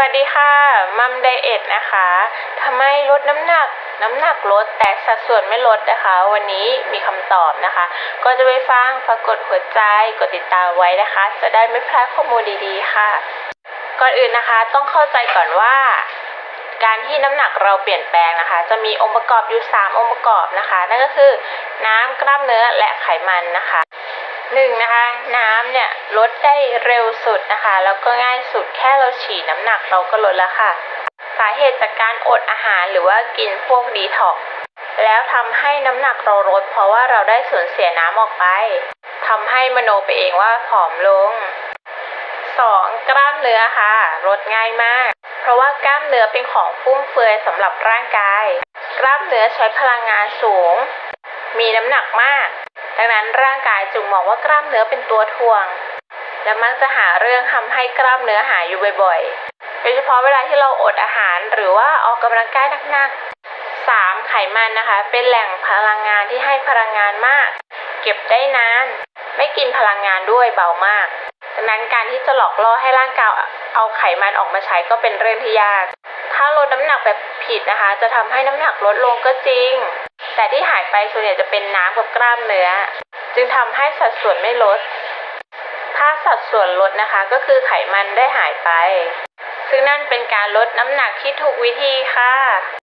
วัสดีค่ะมัมไดเอทนะคะทำไมลดน้ำหนักน้ำหนักลดแต่สัดส่วนไม่ลดนะคะ วันนี้มีคำตอบนะคะ ก็จะไปฟังฝากกดหัวใจกดติดตามไว้นะคะ จะได้ไม่พลาดข้อมูลดีๆค่ะ ก่อนอื่นนะคะต้องเข้าใจก่อนว่า การที่น้ำหนักเราเปลี่ยนแปลงนะคะ จะมีองค์ประกอบอยู่ 3 องค์ประกอบนะคะ นั่นก็คือน้ำกล้ามเนื้อและไขมันนะคะ หนึ่งนะคะน้ำเนี่ยลดได้เร็วสุดนะคะแล้วก็ง่ายสุดแค่เราฉีดน้ำหนักเราก็ลดแล้วค่ะ สาเหตุจากการอดอาหารหรือว่ากินพวกดีท็อกแล้วทำให้น้ำหนักเราลดเพราะว่าเราได้สูญเสียน้ำออกไปทำให้มโนไปเองว่าผอมลงสองกล้ามเนื้อค่ะลดง่ายมาก เพราะว่ากล้ามเนื้อเป็นของฟุ่มเฟือยสำหรับร่างกาย กล้ามเนื้อใช้พลังงานสูง มีน้ำหนักมาก ดังนั้นร่างกายจึงมองว่ากล้ามเนื้อเป็นตัวถ่วง และมักจะหาเรื่องทำให้กล้ามเนื้อหายอยู่บ่อยๆ โดยเฉพาะเวลาที่เราอดอาหารหรือว่าออกกำลังกายหนักๆสามไขมันนะคะ เป็นแหล่งพลังงานที่ให้พลังงานมาก เก็บได้นาน ไม่กินพลังงานด้วยเบามากดังนั้นการที่จะหลอกล่อให้ร่างกายเอาไขมันออกมาใช้ก็เป็นเรื่องที่ยาก ถ้าลดน้ำหนักแบบผิดนะคะ จะทำให้น้ำหนักลดลงก็จริง แต่ที่หายไปส่วนใหญ่จะเป็นน้ำกับกล้ามเนื้อ จึงทำให้สัดส่วนไม่ลด ถ้าสัดส่วนลดนะคะก็คือไขมันได้หายไป ซึ่งนั่นเป็นการลดน้ำหนักที่ถูกวิธีค่ะ